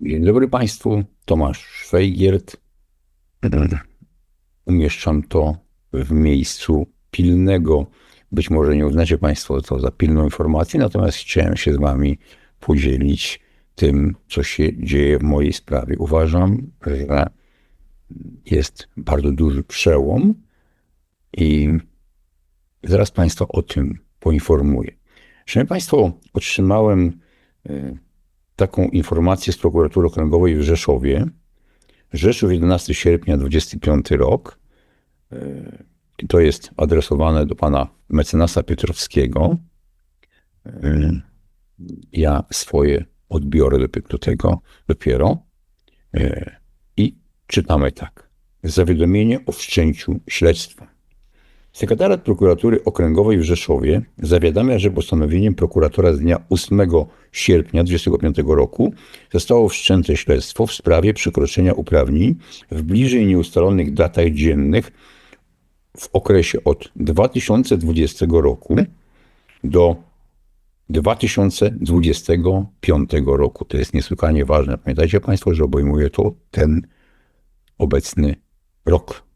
Dzień dobry Państwu, Tomasz Szwejgiert. Umieszczam to w miejscu pilnego. Być może nie uznacie Państwo to za pilną informację, natomiast chciałem się z Wami podzielić tym, co się dzieje w mojej sprawie. Uważam, że jest bardzo duży przełom i zaraz Państwa o tym poinformuję. Szanowni Państwo, otrzymałem y, taką informację z prokuratury okręgowej w Rzeszowie. Rzeszów 11 sierpnia 25 rok. Y, to jest adresowane do pana mecenasa Piotrowskiego. Y, ja swoje odbiorę do tego dopiero. I czytamy tak. Zawiadomienie o wszczęciu śledztwa. Sekretariat Prokuratury Okręgowej w Rzeszowie zawiadamia, że postanowieniem prokuratora z dnia 8 sierpnia 2025 roku zostało wszczęte śledztwo w sprawie przekroczenia uprawnień w bliżej nieustalonych datach dziennych w okresie od 2020 roku do 2025 roku. To jest niesłychanie ważne. Pamiętajcie Państwo, że obejmuje to ten obecny rok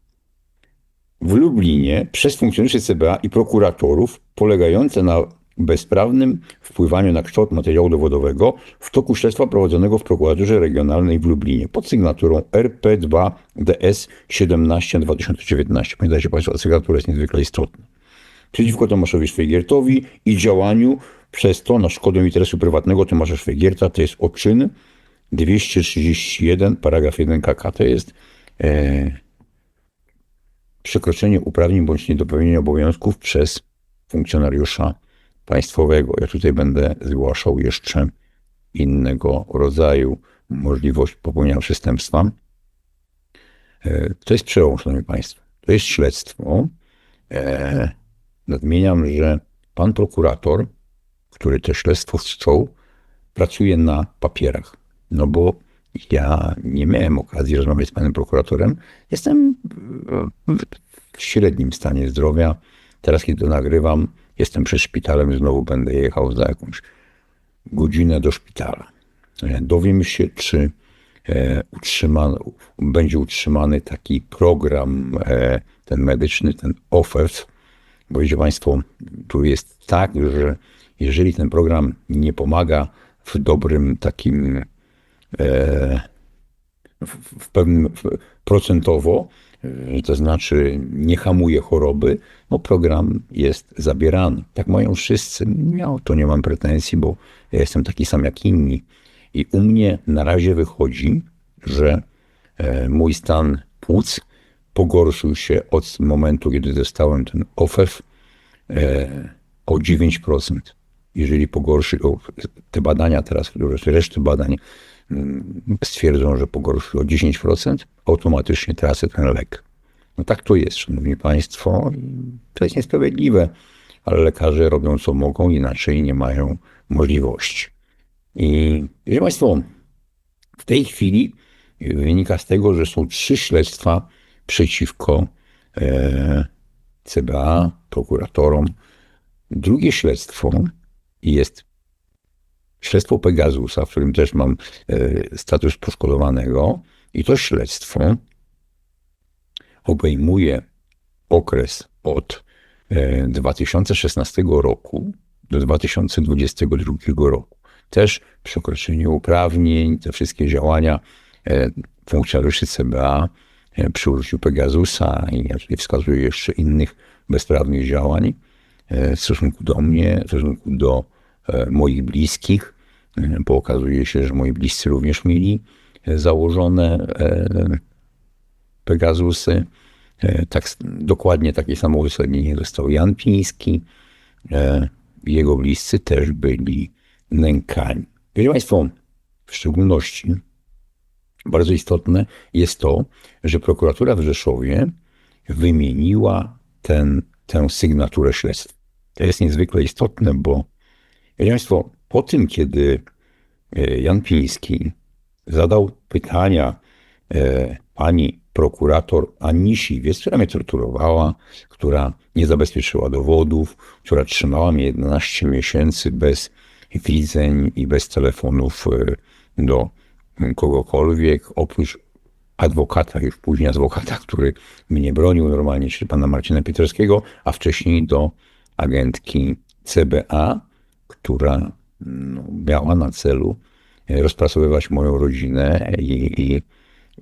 w Lublinie przez funkcjonariuszy CBA i prokuratorów polegające na bezprawnym wpływaniu na kształt materiału dowodowego w toku śledztwa prowadzonego w prokuraturze regionalnej w Lublinie pod sygnaturą RP2DS 17 2019. Pamiętajcie Państwo, sygnatura jest niezwykle istotna. Przeciwko Tomaszowi Szwajgiertowi i działaniu przez to na szkodę interesu prywatnego Tomasza Szwajgierta to jest oczyn 231 paragraf 1 KK to jest e, przekroczenie uprawnień bądź niedopełnienie obowiązków przez funkcjonariusza państwowego. Ja tutaj będę zgłaszał jeszcze innego rodzaju możliwość popełnienia przestępstwa. E, to jest przełom, szanowni państwo. To jest śledztwo. E, nadmieniam, że pan prokurator, który to śledztwo wszczął, pracuje na papierach. No bo ja nie miałem okazji rozmawiać z panem prokuratorem. Jestem w średnim stanie zdrowia. Teraz, kiedy to nagrywam, jestem przed szpitalem znowu będę jechał za jakąś godzinę do szpitala. Dowiem się, czy e, będzie utrzymany taki program, e, ten medyczny, ten OFEF. Bo wiecie Państwo, tu jest tak, że jeżeli ten program nie pomaga w dobrym takim E, w pewnym procentowo, e, to znaczy nie hamuje choroby, no program jest zabierany. Tak mają wszyscy. Ja to nie mam pretensji, bo ja jestem taki sam jak inni. I u mnie na razie wychodzi, że e, mój stan płuc pogorszył się od momentu, kiedy dostałem ten OFEF o 9%. Jeżeli pogorszy, te badania teraz, reszty badań stwierdzą, że pogorszył o 10%, automatycznie tracę ten lek. No tak to jest, szanowni państwo. To jest niesprawiedliwe, ale lekarze robią co mogą, inaczej nie mają możliwości. I wiecie państwo, w tej chwili wynika z tego, że są trzy śledztwa przeciwko e, CBA, prokuratorom. Drugie śledztwo jest śledztwo Pegasusa, w którym też mam e, status poszkodowanego, i to śledztwo obejmuje okres od 2016 e, roku do 2022 roku. Też przekroczenie uprawnień, te wszystkie działania e, funkcjonariuszy CBA przy użyciu Pegasusa i ja tutaj wskazuję jeszcze innych bezprawnych działań w stosunku do mnie, w stosunku do moich bliskich, bo okazuje się, że moi bliscy również mieli e, założone e, Pegazusy. E, tak, dokładnie takie samo uzasadnienie dostał Jan Piński. Jego bliscy też byli nękani. Wiecie Państwo, w szczególności bardzo istotne jest to, że prokuratura w Rzeszowie wymieniła ten, tę sygnaturę śledztwa. To jest niezwykle istotne, bo wiecie Państwo, po tym, kiedy e, Jan Piński zadał pytania e, pani prokurator Anni Siwiec, która mnie torturowała, która nie zabezpieczyła dowodów, która trzymała mnie 11 miesięcy bez widzeń i bez telefonów e, do kogokolwiek, oprócz adwokata, już później adwokata, który mnie bronił normalnie, czyli pana Marcina Pietrowskiego, a wcześniej do agentki CBA, która no, miała na celu e, rozpracowywać moją rodzinę i, i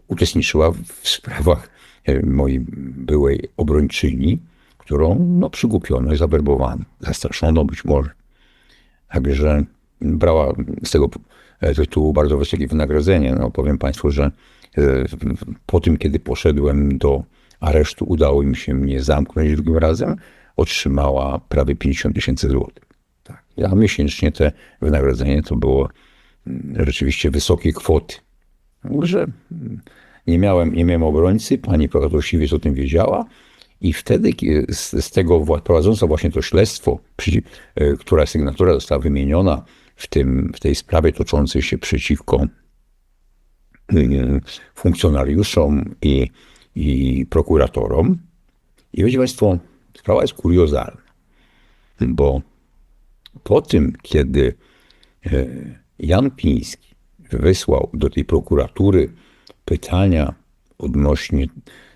uczestniczyła w sprawach e, mojej byłej obrończyni, którą no, przygupiono i zawerbowano, zastraszono być może. Także brała z tego e, tytułu bardzo wysokie wynagrodzenie. No, powiem Państwu, że po tym, kiedy poszedłem do aresztu, udało im się mnie zamknąć drugim razem, otrzymała prawie 50 tysięcy złotych. A miesięcznie te wynagrodzenie to było mm, rzeczywiście wysokie kwoty. Że mm, nie miałem, nie miałem obrońcy, pani prokurator Siwiec o tym wiedziała i wtedy z, z tego prowadząca właśnie to śledztwo, e, która sygnatura została wymieniona w, tym, w tej sprawie toczącej się przeciwko y, funkcjonariuszom i, i prokuratorom. I wiecie Państwo, sprawa jest kuriozalna, bo po tym, kiedy e, Jan Piński wysłał do tej prokuratury pytania odnośnie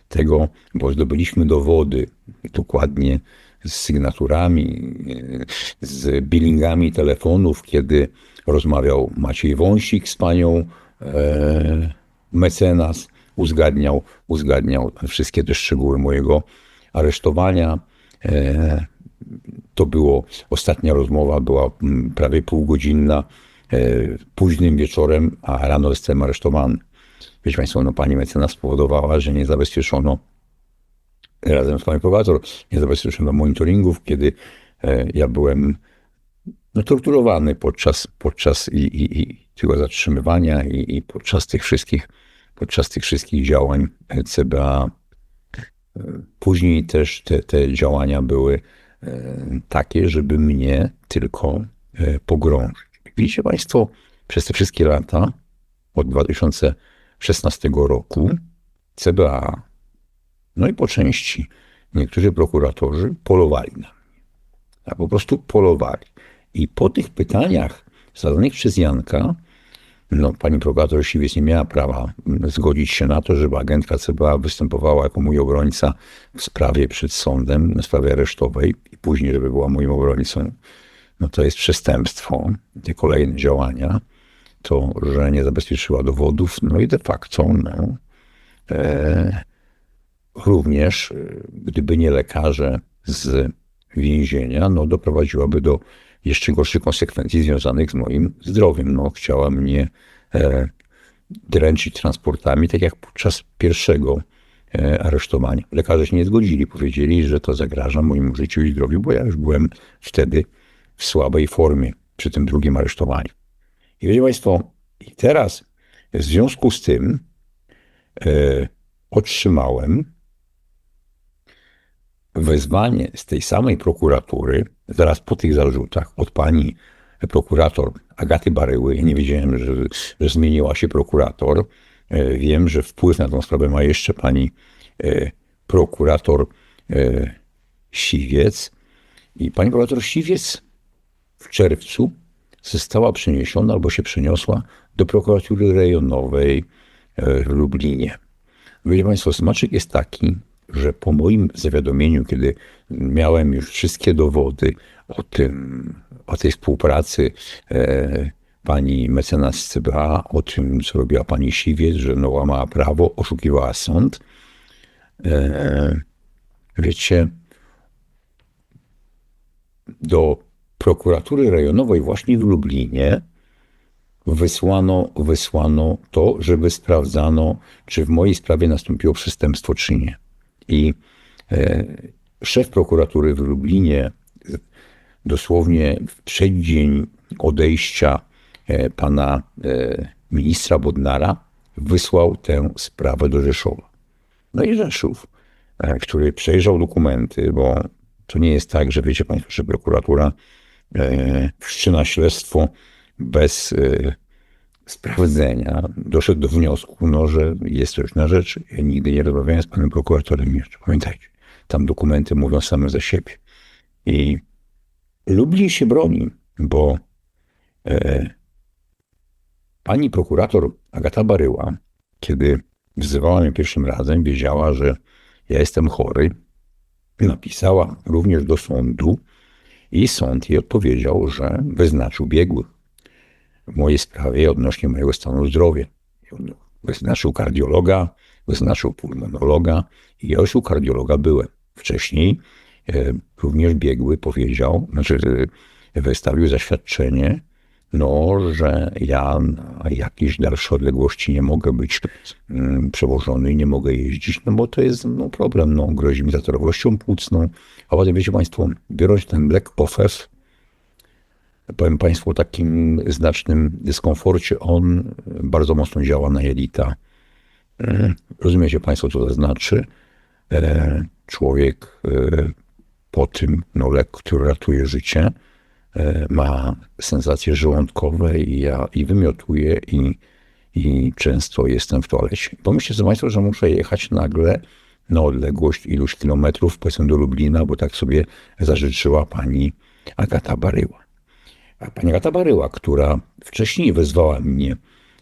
tego, bo zdobyliśmy dowody dokładnie z sygnaturami, e, z billingami telefonów, kiedy rozmawiał Maciej Wąsik z panią e, mecenas, uzgadniał, uzgadniał wszystkie te szczegóły mojego aresztowania. E, to było, ostatnia rozmowa była mm, prawie półgodzinna, e, późnym wieczorem, a rano zostałem aresztowany. Wiecie Państwo, no pani mecenas spowodowała, że nie zabezpieczono razem z panią prokurator, nie zabezpieczono monitoringów, kiedy e, ja byłem no, torturowany podczas, podczas i, i, i tego zatrzymywania i, i podczas tych wszystkich podczas tych wszystkich działań CBA. Później też te, te działania były e, takie, żeby mnie tylko e, pogrążyć. Widzicie Państwo, przez te wszystkie lata, od 2016 roku, CBA, no i po części niektórzy prokuratorzy polowali na mnie. A po prostu polowali. I po tych pytaniach zadanych przez Janka, no, pani prokurator Siwiec nie miała prawa zgodzić się na to, żeby agentka CBA występowała jako mój obrońca w sprawie przed sądem, w sprawie aresztowej i później, żeby była moim obrońcą. No to jest przestępstwo. Te kolejne działania, to, że nie zabezpieczyła dowodów, no i de facto, no, e, również, e, gdyby nie lekarze z więzienia, no doprowadziłaby do jeszcze gorszych konsekwencji związanych z moim zdrowiem. No, chciała mnie e, dręczyć transportami, tak jak podczas pierwszego e, aresztowania. Lekarze się nie zgodzili, powiedzieli, że to zagraża moim życiu i zdrowiu, bo ja już byłem wtedy w słabej formie przy tym drugim aresztowaniu. I wiecie Państwo, i teraz w związku z tym e, otrzymałem wezwanie z tej samej prokuratury, zaraz po tych zarzutach, od pani prokurator Agaty Baryły. Nie wiedziałem, że, że zmieniła się prokurator. E, wiem, że wpływ na tę sprawę ma jeszcze pani e, prokurator e, Siwiec. I pani prokurator Siwiec w czerwcu została przeniesiona albo się przeniosła do prokuratury rejonowej w Lublinie. Wiecie Państwo, smaczek jest taki, że po moim zawiadomieniu, kiedy miałem już wszystkie dowody o tym, o tej współpracy e, pani mecenas CBA, o tym, co robiła pani Siwiec, że no łamała prawo, oszukiwała sąd. E, wiecie, do prokuratury rejonowej właśnie w Lublinie wysłano, wysłano to, żeby sprawdzano, czy w mojej sprawie nastąpiło przestępstwo, czy nie. I e, szef prokuratury w Lublinie dosłownie w przeddzień odejścia e, pana e, ministra Bodnara wysłał tę sprawę do Rzeszowa. No i Rzeszów, który przejrzał dokumenty, bo to nie jest tak, że wiecie Państwo, że prokuratura wszczyna śledztwo bez sprawdzenia doszedł do wniosku, no, że jest coś na rzeczy. Ja nigdy nie rozmawiałem z panem prokuratorem jeszcze. Pamiętajcie, tam dokumenty mówią same za siebie. I Lublin się broni, bo e, Pani prokurator Agata Baryła, kiedy wzywała mnie pierwszym razem, wiedziała, że ja jestem chory. Napisała również do sądu i sąd jej odpowiedział, że wyznaczył biegłych w mojej sprawie odnośnie mojego stanu zdrowia. Wyznaczył kardiologa, wyznaczył pulmonologa i ja już u kardiologa byłem. Wcześniej e, również biegły powiedział, znaczy e, wystawił zaświadczenie, no, że ja na jakieś dalsze odległości nie mogę być mm, przewożony, nie mogę jeździć, no bo to jest no, problem, no, grozi mi zatorowością płucną. A potem wiecie Państwo, biorąc ten Black Offers, powiem Państwu takim znacznym dyskomforcie, on bardzo mocno działa na jelita. Mm, rozumiecie Państwo, co to znaczy? E, człowiek e, po tym, no lek, który ratuje życie, E, ma sensacje żołądkowe i ja i wymiotuję i, i często jestem w toalecie. Pomyślcie sobie Państwo, że muszę jechać nagle na odległość iluś kilometrów, powiedzmy do Lublina, bo tak sobie zażyczyła pani Agata Baryła. A pani Agata Baryła, która wcześniej wezwała mnie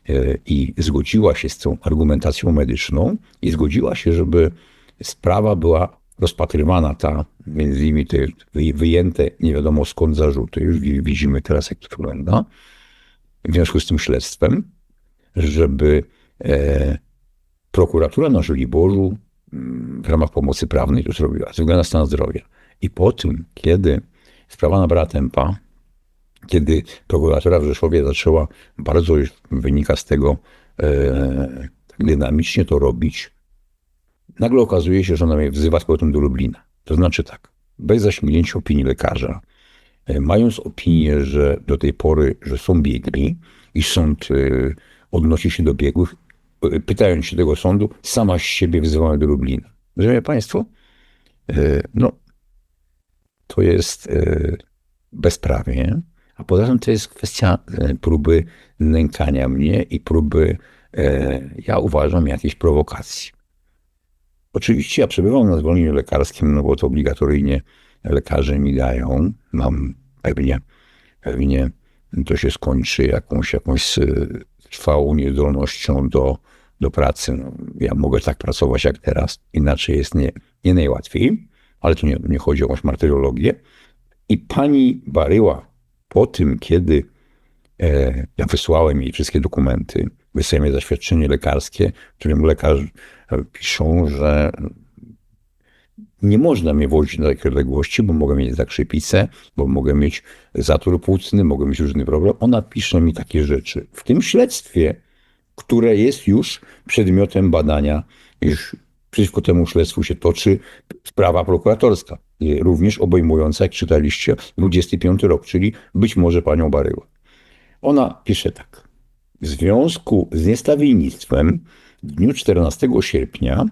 e, i zgodziła się z tą argumentacją medyczną i zgodziła się, żeby sprawa była rozpatrywana ta, między innymi te wyjęte nie wiadomo skąd zarzuty, już widzimy teraz jak to wygląda, w związku z tym śledztwem, żeby e, prokuratura na Żoliborzu mm, w ramach pomocy prawnej to zrobiła, ze względu na stan zdrowia. I po tym, kiedy sprawa nabrała tempa, kiedy prokuratura w Rzeszowie zaczęła bardzo, wynika z tego, e, dynamicznie to robić, Nagle okazuje się, że ona mnie wzywa z powrotem do Lublina. To znaczy tak, bez zaśmignięcia opinii lekarza, e, mając opinię, że do tej pory, że są biegli i sąd e, odnosi się do biegłych, e, pytając się tego sądu, sama siebie wzywała do Lublina. Rozumie Państwo? No, to jest bezprawie, poza tym to jest kwestia próby nękania mnie i próby, ja uważam, jakiejś prowokacji. Oczywiście ja przebywam na zwolnieniu lekarskim, no bo to obligatoryjnie lekarze mi dają. Mam pewnie, pewnie to się skończy jakąś, jakąś e, trwałą niedolnością do, do pracy. No, ja mogę tak pracować jak teraz, inaczej jest nie, nie najłatwiej, ale tu nie, nie chodzi o jakąś martyrologię. I pani Baryła po tym, kiedy e, ja wysłałem jej wszystkie dokumenty, wysłałem jej zaświadczenie lekarskie, w którym lekarz piszą, że nie można mnie wozić na takie odległości, bo mogę mieć zakrzypicę, bo mogę mieć zator płucny, mogę mieć różny problem. Ona pisze mi takie rzeczy. W tym śledztwie, które jest już przedmiotem badania, już przeciwko temu śledztwu się toczy sprawa prokuratorska, również obejmująca, jak czytaliście, 25 rok, czyli być może panią Baryła. Ona pisze tak. W związku z niestawiennictwem w dniu 14 sierpnia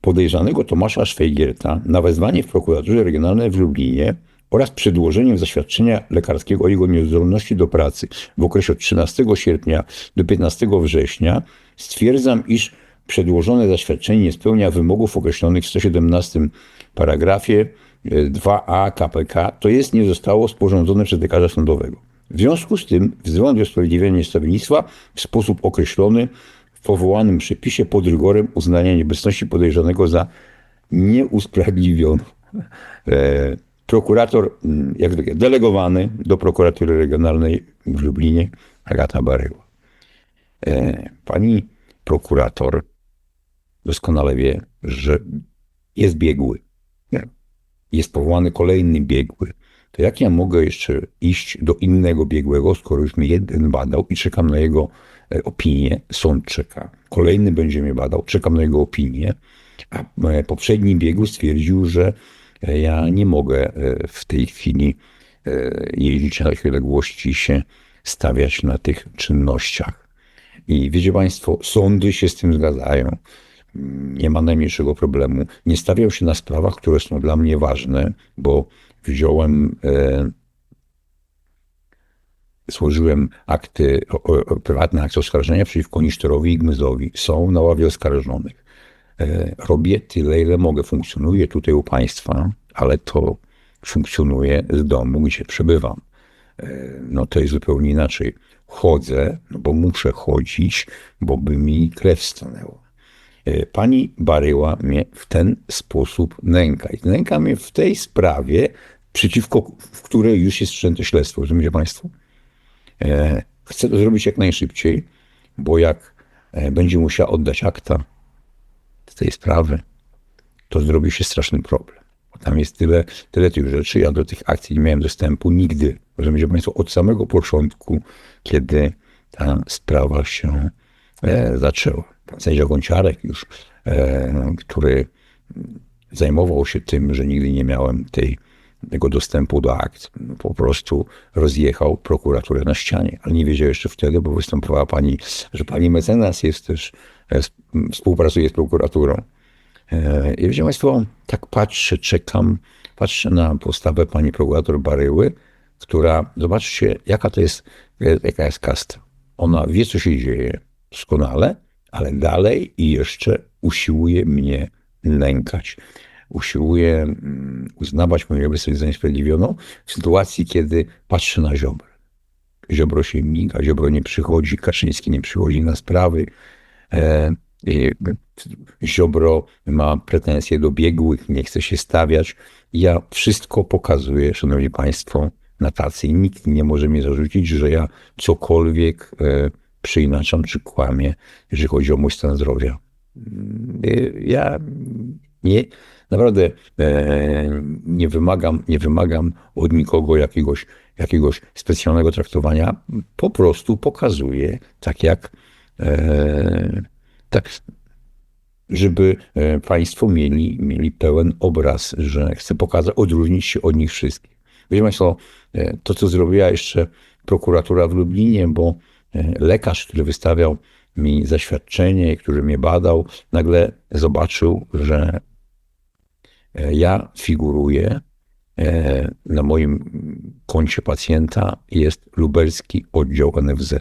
podejrzanego Tomasza Szwejgierta na wezwanie w prokuraturze regionalnej w Lublinie oraz przedłożeniem zaświadczenia lekarskiego o jego niezdolności do pracy w okresie od 13 sierpnia do 15 września stwierdzam, iż przedłożone zaświadczenie nie spełnia wymogów określonych w 117 paragrafie 2a e, KPK, to jest nie zostało sporządzone przez lekarza sądowego. W związku z tym wzywam do usprawiedliwienia niestawiennictwa w sposób określony powołanym przepisie pod rygorem uznania nieobecności podejrzanego za nieusprawiedliwioną. E, prokurator, mm, jak zwykle, delegowany do prokuratury regionalnej w Lublinie, Agata Baryła. E, pani prokurator doskonale wie, że jest biegły. Jest powołany kolejny biegły. To jak ja mogę jeszcze iść do innego biegłego, skoro już mnie jeden badał i czekam na jego E, opinię, sąd czeka. Kolejny będzie mnie badał, czekam na jego opinię. A e, poprzedni biegu stwierdził, że e, ja nie mogę w tej chwili jeździć na takie odległości się stawiać na tych czynnościach. I wiecie Państwo, sądy się z tym zgadzają. Nie ma najmniejszego problemu. Nie stawiał się na sprawach, które są dla mnie ważne, bo wziąłem złożyłem akty, prywatne akty oskarżenia przeciwko Nisztorowi i Gmyzowi. Są na ławie oskarżonych. E, robię tyle, ile mogę. Funkcjonuję tutaj u państwa, ale to funkcjonuje z domu, gdzie przebywam. E, no to jest zupełnie inaczej. chodzę, no bo muszę chodzić, bo by mi krew stanęła. E, Pani Baryła mnie w ten sposób nęka. I nęka mnie w tej sprawie, przeciwko w której już jest wszczęte śledztwo. Rozumiecie Państwo? E, Chcę to zrobić jak najszybciej, bo jak e, będzie musiała oddać akta z tej sprawy, to zrobi się straszny problem. Bo tam jest tyle, tyle tych rzeczy. Ja do tych akcji nie miałem dostępu nigdy. Rozumiecie Państwo, od samego początku, kiedy ta sprawa się zaczęła. Sędzia Gonciarek już, e, który zajmował się tym, że nigdy nie miałem tej, tego dostępu do akt, po prostu rozjechał prokuraturę na ścianie. Ale nie wiedział jeszcze wtedy, bo występowała pani, że pani mecenas jest też, e, współpracuje z prokuraturą. E, I wiecie Państwo, tak patrzę, czekam, patrzę na postawę pani prokurator Baryły, która, zobaczcie, jaka to jest, jaka jest kasta. Ona wie, co się dzieje doskonale, ale dalej i jeszcze usiłuje mnie lękać. Usiłuje mm, uznawać moją obecność za niesprawiedliwioną w sytuacji, kiedy patrzę na Ziobrę. Ziobro się miga, Ziobro nie przychodzi, Kaczyński nie przychodzi na sprawy. E, i Ziobro ma pretensje do biegłych, nie chce się stawiać. Ja wszystko pokazuję, szanowni państwo, na tacy i nikt nie może mi zarzucić, że ja cokolwiek e, przyinaczam czy kłamię, jeżeli chodzi o mój stan zdrowia. E, Ja nie, naprawdę e, nie, wymagam, nie wymagam od nikogo jakiegoś, jakiegoś specjalnego traktowania. Po prostu pokazuję tak jak e, tak, żeby e, Państwo mieli, mieli pełen obraz, że chcę pokazać, odróżnić się od nich wszystkich. Wiecie Państwo, e, to co zrobiła jeszcze prokuratura w Lublinie, bo lekarz, który wystawiał mi zaświadczenie, który mnie badał, nagle zobaczył, że e, ja figuruję e, na moim koncie pacjenta jest lubelski oddział NFZ.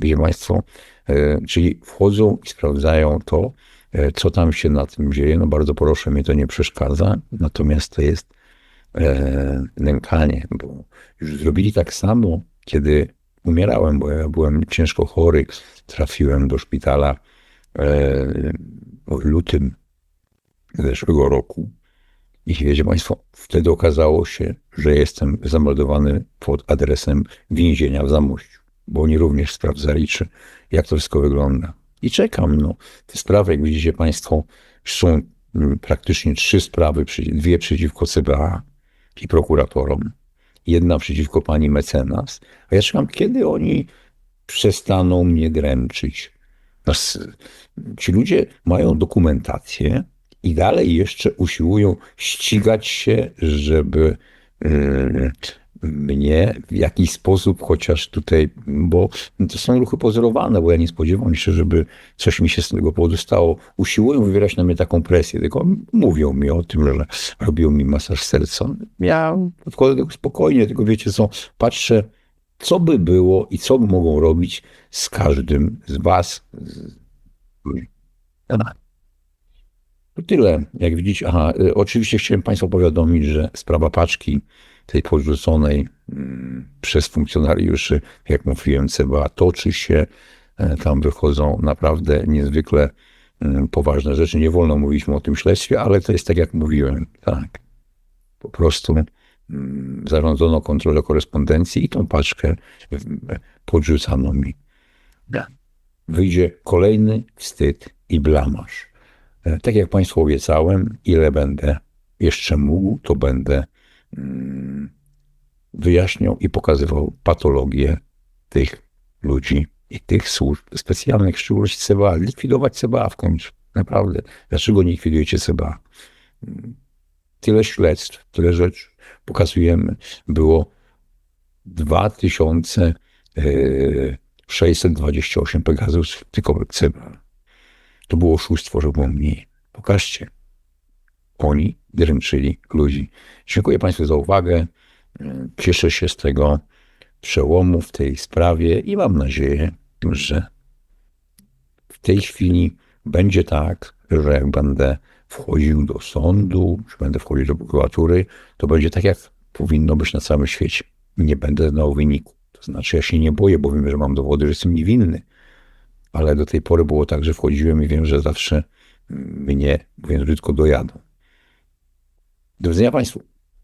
Wiecie Państwo, e, czyli wchodzą i sprawdzają to, e, co tam się na tym dzieje. No bardzo proszę, mnie to nie przeszkadza, natomiast to jest e, nękanie, bo już zrobili tak samo, kiedy umierałem, bo ja byłem ciężko chory, trafiłem do szpitala e, w lutym zeszłego roku. I wiecie Państwo, wtedy okazało się, że jestem zameldowany pod adresem więzienia w Zamościu, bo oni również sprawdzali, czy, jak to wszystko wygląda. I czekam. No. Te sprawy, jak widzicie Państwo, są mm, praktycznie trzy sprawy, dwie przeciwko CBA i prokuratorom, jedna przeciwko pani mecenas. A ja czekam, kiedy oni przestaną mnie dręczyć. Nas- Ci ludzie mają dokumentację i dalej jeszcze usiłują ścigać się, żeby y, mnie w jakiś sposób chociaż tutaj, bo to są ruchy pozorowane, bo ja nie spodziewam się, żeby coś mi się z tego powodu stało. Usiłują wywierać na mnie taką presję, tylko mówią mi o tym, że robią mi masaż serca. Ja podchodzę do tego spokojnie, tylko wiecie co, patrzę, co by było i co mogą robić z każdym z was. To tyle. Jak widzicie, aha, y, oczywiście chciałem Państwa powiadomić, że sprawa paczki tej podrzuconej mm, przez funkcjonariuszy, jak mówiłem, CBA toczy się. E, Tam wychodzą naprawdę niezwykle mm, poważne rzeczy. Nie wolno mówić mu o tym śledztwie, ale to jest tak, jak mówiłem. Tak. Po prostu mm, zarządzono kontrolę korespondencji i tą paczkę podrzucano mi. Wyjdzie kolejny wstyd i blamaż. E, Tak jak Państwu obiecałem, ile będę jeszcze mógł, to będę wyjaśniał i pokazywał patologię tych ludzi i tych służb specjalnych, w szczególności CBA. Likwidować CBA w końcu. Naprawdę. Dlaczego nie likwidujecie CBA? Mm, Tyle śledztw, tyle rzeczy pokazujemy. Było 2628 Pegasus tylko CBA. To było oszustwo, że było mniej. Pokażcie. Oni dręczyli ludzi. Dziękuję Państwu za uwagę. Cieszę się z tego przełomu w tej sprawie i mam nadzieję, że w tej chwili będzie tak, że jak będę wchodził do sądu, czy będę wchodził do prokuratury, to będzie tak, jak powinno być na całym świecie. Nie będę znał wyniku. To znaczy ja się nie boję, bo wiem, że mam dowody, że jestem niewinny. Ale do tej pory było tak, że wchodziłem i wiem, że zawsze mnie, mówiąc brzydko, dojadą. Do widzenia Państwu.